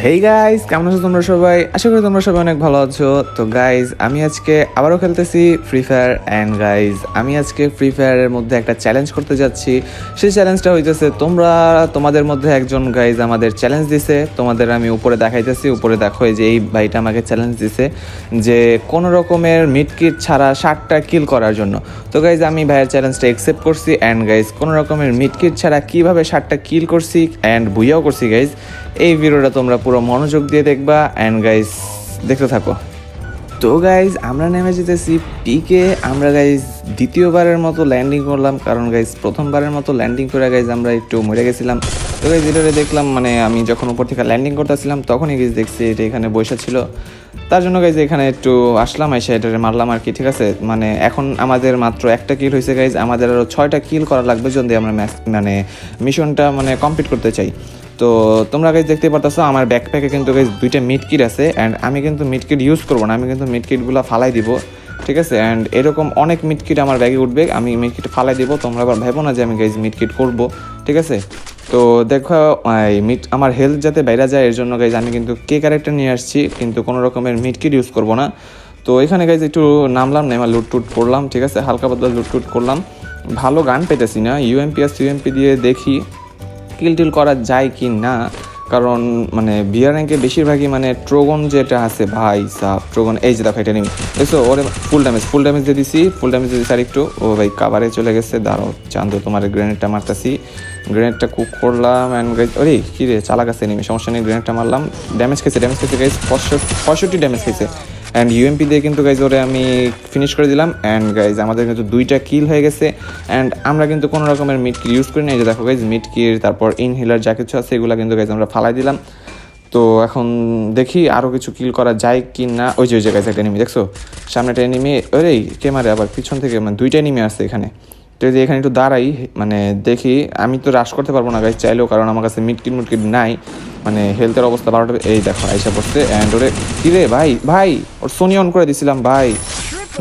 Hey guys কেমন আছো তোমরা সবাই? আশা করি তোমরা সবাই অনেক ভালো আছো। তো গাইজ আমি আজকে আবারও খেলতেছি ফ্রি ফায়ার অ্যান্ড গাইজ আমি আজকে ফ্রি ফায়ারের মধ্যে একটা চ্যালেঞ্জ করতে যাচ্ছি। সেই চ্যালেঞ্জটা হইতেছে, তোমরা তোমাদের মধ্যে একজন গাইজ আমাদের চ্যালেঞ্জ দিছে। তোমাদের আমি উপরে দেখাইতেছি, উপরে দেখো যে এই ভাইটা আমাকে চ্যালেঞ্জ দিছে যে কোনো রকমের মিড কিট ছাড়া ষাটটা কিল করার জন্য। তো গাইজ আমি ভাইয়ের চ্যালেঞ্জটা অ্যাকসেপ্ট করছি অ্যান্ড গাইজ কোনো রকমের মিড কিট ছাড়া কীভাবে ষাটটা কিল করছি অ্যান্ড বুইয়াও করছি গাইজ এই ভিডিওটা তোমরা পুরো মনোযোগ দিয়ে দেখবা। অ্যান্ড গাইজ দেখতে থাকো। তো গাইজ আমরা নেমে যেতেছি পিকে আমরা গাইজ দ্বিতীয়বারের মতো ল্যান্ডিং করলাম। কারণ গাইজ প্রথমবারের মতো ল্যান্ডিং করে গাইজ আমরা একটু মরে গেছিলাম। তো গাইজ এটারে দেখলাম মানে আমি যখন উপর থেকে ল্যান্ডিং করতেছিলাম, তখনই গাইজ দেখছি এটা এখানে বসে ছিল। তার জন্য গাইজ এখানে একটু আসলাম, এসে এটারে মারলাম আর কি, ঠিক আছে? মানে এখন আমাদের মাত্র একটা কিল হয়েছে গাইজ আমাদের আরও ছয়টা কিল করা লাগবে যদি আমরা ম্যাচ মানে মিশনটা মানে কমপ্লিট করতে চাই। তো তোমরা গাইজ দেখতে পারতেছো, আমার ব্যাকপ্যাকে কিন্তু গাইজ দুইটা মিটকিট আছে অ্যান্ড আমি কিন্তু মিড কিট ইউজ করব না, আমি কিন্তু মিড কিটগুলো ফালাই দিব, ঠিক আছে? অ্যান্ড এরকম অনেক মিড কিট আমার ব্যাগে উঠবে, আমি মিটকিট ফালাই দিব, তোমরা আবার ভেবো না যে আমি গাইজ মিড কিট করব, ঠিক আছে? তো দেখো, এই মিড আমার হেলথ যাতে বাইরে যায়, এর জন্য গাইজ আমি কিন্তু কে ক্যারেক্টার নিয়ে আসছি, কিন্তু কোনো রকমের মিড কিট ইউজ করব না। তো এখানে গাইজ একটু নামলাম নেমা লুট টুট করলাম, ঠিক আছে? হালকা পাতলা লুট টুট করলাম। ভালো গান পেতেছি না ইউএমপি আর সিউএমপি দিয়ে দেখি। কিল টিল করা যায় কি না? কারণ মানে বিয়ার র্যাঙ্কে বেশিরভাগই মানে ট্রোগন যেটা আছে, ভাই সাহ ট্রোগন, এই যে, দেখো নিবি দেখছ? ওরে ফুল ড্যামেজ ফুল ড্যামেজ দিয়ে দিছি ফুল ড্যামেজ দিয়ে দিছি একটু, ও ভাই কাভারে চলে গেছে, দাঁড়াও, চান্দো, তোমার গ্রেনেডটা মারতাছি। গ্রেনেডটা কুক করলাম অ্যান্ড গাইজ ওরে, কী রে চালা গেছে নিবি সমস্যা নেই গ্রেনেডটা মারলাম। ড্যামেজ খেয়েছে ড্যামেজ খেয়েছে গাইজ পঁয়ষট্টি ড্যামেজ খেয়েছে। অ্যান্ড ইউএমপি দিয়ে কিন্তু গাইজ ওরে আমি ফিনিশ করে দিলাম। অ্যান্ড গাইজ আমাদের কিন্তু দুইটা কিল হয়ে গেছে। অ্যান্ড আমরা কিন্তু কোনো রকমের মিড কিল ইউজ করি না এই যে দেখো গাইজ মিড কিল তারপর ইনহেলার যা কিছু আছে, এগুলো কিন্তু গাইজ আমরা ফালাই দিলাম। তো এখন দেখি আরও কিছু কিল করা যায় কি না ওই যে, ওই জায়গায় একটা এনিমি দেখছ? সামনে একটা এনিমি ওরে কে মারে আবার? পিছন থেকে মানে দুইটা এনিমি আসছে এখানে। তো এই যে এখানে একটু দাঁড়াই মানে দেখি, আমি তো রাশ করতে পারব না গাইজ চাইলেও, কারণ আমার কাছে মিটকিট মুটকিট নাই। মানে হেলথের অবস্থা বারোটা এই দেখো আইসা পড়ছে অ্যান্ড ওরে কিরে ভাই ভাই ওর সোনি অন করে দিছিলাম ভাই।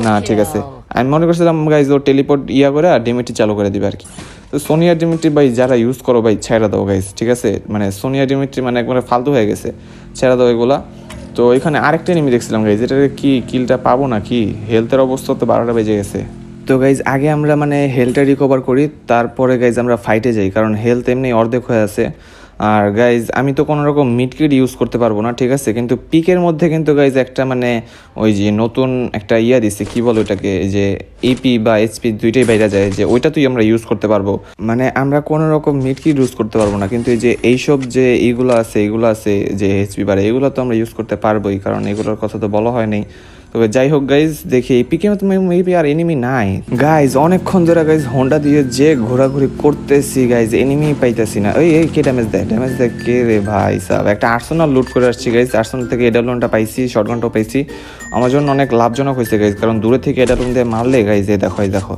না ঠিক আছে। আমি মনে করছিলাম গাইজ ওর টেলিপোর্ট ইয়া করে আর ডিমিটি চালু করে দিবে আর কি তো সোনিয়া ডিমিট্রি ভাই যারা ইউজ করো ভাই ছেড়া দাও গাইজ ঠিক আছে? মানে সোনিয়া ডিমিট্রি মানে একবারে ফালতু হয়ে গেছে। ছেড়ে দাও এগুলা। তো এখানে আরেকটা এনিমি দেখছিলাম গাইজ এটা কি কিলটা পাবো না কি হেলথের অবস্থা তো বারোটা বেজে গেছে। তো গাইজ আগে আমরা মানে হেলথটা রিকভার করি তারপরে গাইজ আমরা ফাইটে যাই কারণ হেলথ এমনি অর্ধেক হয়ে আছে। আর গাইজ আমি তো কোনো রকম মিড কিট ইউজ করতে পারব না, ঠিক আছে? কিন্তু পিকের মধ্যে কিন্তু গাইজ একটা মানে ওই যে নতুন একটা ইয়া দিছে, কি বলো ওটাকে? যে এপি বা এইচপি দুইটাই বাইরে যায়, যে ওইটা তুই আমরা ইউজ করতে পারব। মানে আমরা কোনো রকম মিড কিট ইউজ করতে পারব না, কিন্তু এই যে এইসব যে এইগুলো আছে এইগুলো আছে যে এইচপি বারে, এগুলো তো আমরা ইউজ করতে পারবোই, কারণ এগুলোর কথা তো বলা হয় নাই। তবে যাই হোক গাইজ দেখি পিকে মেবি আর এনিমি নাই। গাইজ অনেকক্ষণ ধরে গাইজ হোন্ডা দিয়ে যে ঘোরাঘুরি করতেছি গাইজ এনিমি পাইতেছি না। ওই এই, কে ড্যামেজ দেয়? ড্যামেজ দেয় কে রে ভাই সাহেব? একটা আর্সোনাল লুট করে আসছি গাইজ আর্সোনাল থেকে এডালনটা পাইছি শর্টগানটাও পাইছি। আমার জন্য অনেক লাভজনক হয়েছে গাইজ কারণ দূরে থেকে এডালন দিয়ে মারলে গাইজ এই দেখো দেখো।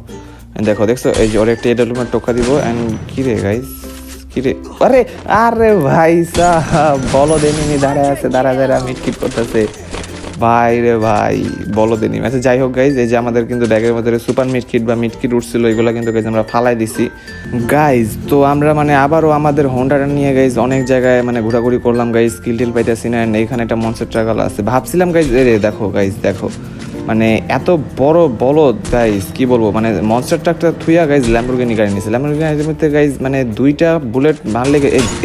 দেখো, দেখছ, এই যে ওর একটা এডালনের টোকা দিব অ্যান্ড কি রে গাইজ আরে আরে ভাই সাহাব বলো দেনিনি দাঁড়ায় আছে দাঁড়া দাঁড়া মিটকিট করতেছে। ভাই রে ভাই, বলো দেনি। আচ্ছা যাই হোক গাইজ এই যে আমাদের কিন্তু ব্যাগের মধ্যে সুপার মিট কিট বা মিট কিট উঠছিল, এগুলো কিন্তু গাইজ আমরা ফালাই দিছি। গাইজ তো আমরা মানে আবারও আমাদের হোন্ডাটা নিয়ে গাইজ অনেক জায়গায় মানে ঘোরাঘুরি করলাম গাইজ স্কিল টিল পাইতেছি না এখানে একটা মনসের ট্রাগাল আছে। ভাবছিলাম গাইজ রে দেখো গাইজ দেখো। মানে এত বড় বলদ গাইজ কি বলব? মানে মনস্টার ট্রাকটা থুইয়া গাইজ ল্যাম্বরগিনি গাড়ি নিয়েছে ল্যাম্বরগিনি গাড়িতে গাইজ মানে দুইটা বুলেট মারলে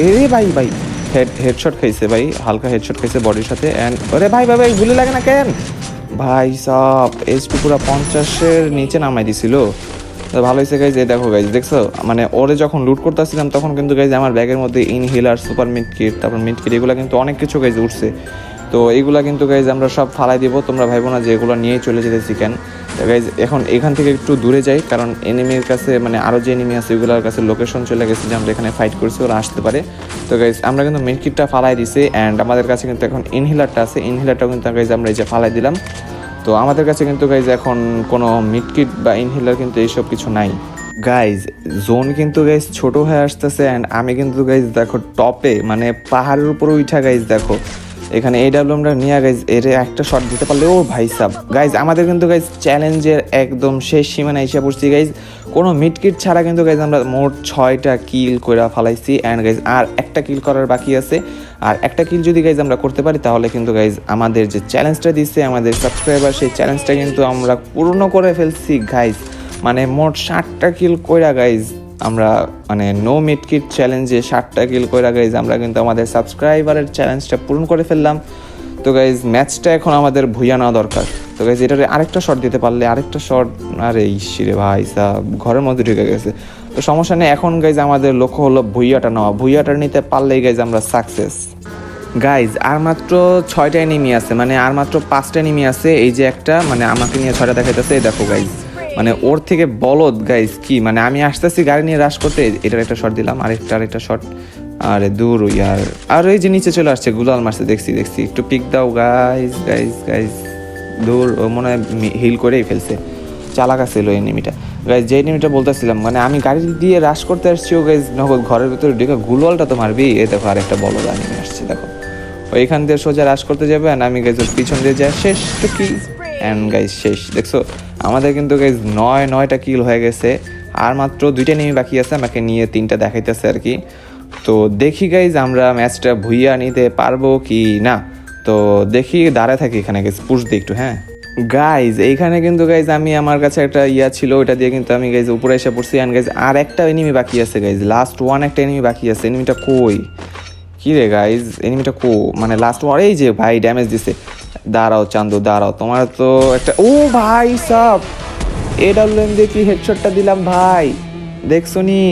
এ ভাই ভাই। হেড হেডশট খাইছে ভাই, হালকা হেডশট খাইছে বডির সাথে অ্যান্ড ওরে ভাই ভাই ভাই গুলি লাগে না কেন? ভাই সব এইচপি পুরো পঞ্চাশের নিচে নামাই দিছিল। ভালো হয়েছে গাইজ এই দেখো গাইজ দেখছ? মানে ওরে যখন লুট করতেছিলাম, তখন কিন্তু গাইজ আমার ব্যাগের মধ্যে ইনহেলার সুপার মিট কিট তারপর মিট কিট এগুলো কিন্তু অনেক কিছু গাইজ উঠছে। তো এইগুলা কিন্তু গাইজ আমরা সব ফালাই দিব। তোমরা ভাইবো না যে এগুলো নিয়েই চলে যেতেছি কেন? গাইজ এখন এখান থেকে একটু দূরে যাই, কারণ এনিমির কাছে মানে আরও যে এনিমি আছে, ওইগুলোর কাছে লোকেশন চলে গেছে যে আমরা এখানে ফাইট করছি, ওরা আসতে পারে। তো গাইজ আমরা কিন্তু মিড কিটটা ফালাই দিছি অ্যান্ড আমাদের কাছে কিন্তু এখন ইনহেলারটা আছে। ইনহেলারটাও কিন্তু গাইজ আমরা এই যে ফালাই দিলাম। তো আমাদের কাছে কিন্তু গাইজ এখন কোনো মিডকিট বা ইনহেলার কিন্তু এইসব কিছু নাই। গাইজ জোন কিন্তু গাইজ ছোট হয়ে আসতেছে অ্যান্ড আমি কিন্তু গাইজ দেখো টপে মানে পাহাড়ের উপর উঠা গাইজ দেখো। এখানে এই ডাব্লিউমটা নিয়ে গাইজ এর একটা শট দিতে পারলে, ও ভাই সাব। গাইজ আমাদের কিন্তু গাইজ চ্যালেঞ্জের একদম শেষ সীমানা এসে পড়ছি গাইজ কোনো মিটকিট ছাড়া কিন্তু গাইজ আমরা মোট ছয়টা কিল করে ফালাইছি অ্যান্ড গাইজ আর একটা কিল করার বাকি আছে। আর একটা কিল যদি গাইজ আমরা করতে পারি, তাহলে কিন্তু গাইজ আমাদের যে চ্যালেঞ্জটা দিচ্ছে আমাদের সাবস্ক্রাইবার সেই চ্যালেঞ্জটা কিন্তু আমরা পূর্ণ করে ফেলছি গাইজ মানে মোট ষাটটা কিল কইরা গাইজ আমরা মানে নো মিড কিট চ্যালেঞ্জে ষাটটা কিল কইরা গাইজ আমরা কিন্তু আমাদের সাবস্ক্রাইবারের চ্যালেঞ্জটা পূরণ করে ফেললাম। তো গাইজ ম্যাচটা এখন আমাদের ভুইয়া নেওয়া দরকার। তো গাইজ এটারে আরেকটা শট দিতে পারলে আরেকটা শট আরে ইসিরে ভাই সাহ ঘরের মধ্যে ঢুকে গেছে। তো সমস্যা নেই, এখন গাইজ আমাদের লক্ষ্য হলো ভুইয়াটা নেওয়া। ভুইয়াটা নিতে পারলেই গাইজ আমরা সাকসেস গাইজ আর মাত্র ছয়টা এনিমি আছে মানে আর মাত্র পাঁচটা এনিমি আছে। এই যে একটা মানে আমাকে নিয়ে ছয়টা দেখাইতেছে, এই দেখো গাইজ মানে ওর থেকে বলদ গাইজ কি? মানে আমি আসতেছি গাড়ি নিয়ে রাশ করতে, এটার একটা শট দিলাম আরেকটা আরেকটা শট আরে দূর, ইয়ার। আর আর ওই যে নিচে চলে আসছে, গুলাল মারছে, দেখছি দেখছি। একটু পিক দাও গাইজ গাইজ গাইজ দূর, ও মনে হয় হিল করেই ফেলছে। চালাক ছিল এনিমিটা গাইজ যে এনিমিটা বলতেছিলাম মানে আমি গাড়ি দিয়ে রাশ করতে আসছি, ও গাইজ নগদ ঘরের ভিতরে ঢুকে গুলওয়ালটা তো মারবি। এ দেখো আরেকটা বলদ এনিমি আসছে, দেখো। ওইখান দিয়ে সোজা রাশ করতে যাবে আমি গাইজ পিছন দিয়ে যাই, শেষ তো কি অ্যান্ড গাইজ শেষ, দেখছ? আমাদের কিন্তু নয়, নয়টা কিল হয়ে গেছে। আর মাত্র দুইটা নেমে বাকি আছে, আমাকে নিয়ে তিনটা দেখাইতেছে আর কি। তো দেখি গাইজ আমরা ম্যাচটা ভুইয়া নিতে পারব কি না। তো দেখি দাঁড়ায় থাকি এখানে গাইজ পুষ একটু হ্যাঁ। গাইজ এইখানে কিন্তু গাইজ আমি আমার কাছে একটা ইয়া ছিল ওটা দিয়ে কিন্তু আমি গাইজ উপরে এসে পড়ছি। অ্যান্ড গাইজ আর একটা এনিমি বাকি আছে গাইজ লাস্ট ওয়ান একটা এনিমি বাকি আছে। এনিমিটা কই? কি রে গাইজ এনিমিটা কো মানে লাস্ট ওয়ার এই যে ভাই ড্যামেজ দিছে। দাঁড়াও চান্দু, দাঁড়াও। তোমার তো একটা ও ভাই, সব। এ ডাবলেন দিয়ে কি হেডশটটা দিলাম ভাই? দেখছ নি?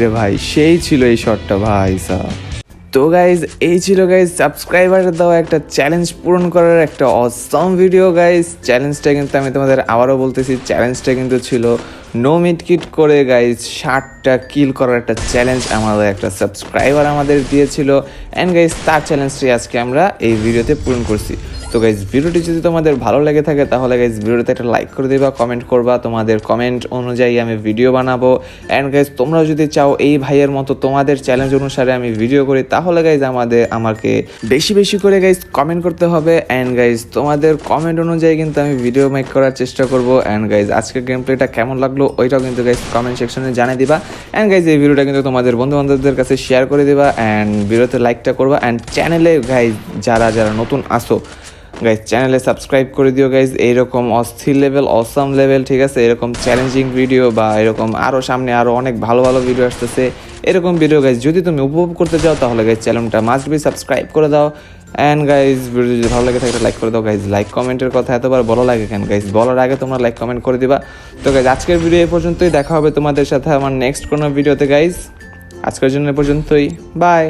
রে ভাই, সেই ছিল এই শটটা ভাই, সব। তো গাইজ এই ছিল গাইজ সাবস্ক্রাইবারের দেওয়া একটা চ্যালেঞ্জ পূরণ করার একটা অসম ভিডিও গাইজ চ্যালেঞ্জটা কিন্তু আমি তোমাদের আবারও বলতেছি চ্যালেঞ্জটা কিন্তু ছিল নো মিড কিট করে গাইজ ষাটটা কিল করার একটা চ্যালেঞ্জ আমাদের একটা সাবস্ক্রাইবার আমাদের দিয়েছিল। অ্যান্ড গাইজ তার চ্যালেঞ্জটি আজকে আমরা এই ভিডিওতে পূরণ করছি। তো গাইজ ভিডিওটি যদি তোমাদের ভালো লেগে থাকে, তাহলে গাইজ ভিডিওতে একটা লাইক করে দিবা কমেন্ট করবা, তোমাদের কমেন্ট অনুযায়ী আমি ভিডিও বানাবো। অ্যান্ড গাইজ তোমরাও যদি চাও এই ভাইয়ের মতো তোমাদের চ্যালেঞ্জ অনুসারে আমি ভিডিও করি, তাহলে গাইজ আমাদের, আমাকে বেশি বেশি করে গাইজ কমেন্ট করতে হবে। অ্যান্ড গাইজ তোমাদের কমেন্ট অনুযায়ী কিন্তু আমি ভিডিও মেক করার চেষ্টা করব। অ্যান্ড গাইজ আজকের গেম প্লেটা কেমন লাগল? ওইটাও কিন্তু গাইজ কমেন্ট সেকশনে জানিয়ে দিবা। অ্যান্ড গাইজ এই ভিডিওটা কিন্তু তোমাদের বন্ধু বান্ধবদের কাছে শেয়ার করে দিবা অ্যান্ড ভিডিওতে লাইকটা করবা অ্যান্ড চ্যানেলে গাইজ যারা যারা নতুন আসো গাইজ চ্যানেলে সাবস্ক্রাইব করে দিও গাইজ এইরকম অস্থির লেভেল অসাম লেভেল ঠিক আছে? এরকম চ্যালেঞ্জিং ভিডিও বা এরকম আরও সামনে আরও অনেক ভালো ভালো ভিডিও আসতেছে। এরকম ভিডিও গাইজ যদি তুমি উপভোগ করতে চাও তাহলে গাইজ চ্যানেলটা মাস্ট বি সাবস্ক্রাইব করে দাও। অ্যান্ড গাইজ ভিডিও যদি ভালো লাগে থাকে লাইক করে দাও। গাইজ লাইক কমেন্টের কথা এতবার ভালো লাগে কেন? গাইজ বলার আগে তোমরা লাইক কমেন্ট করে দিবা। তো গাইজ আজকের ভিডিও এ পর্যন্তই। দেখা হবে তোমাদের সাথে আমার নেক্সট কোনো ভিডিওতে গাইজ আজকের জন্য এ পর্যন্তই। বাই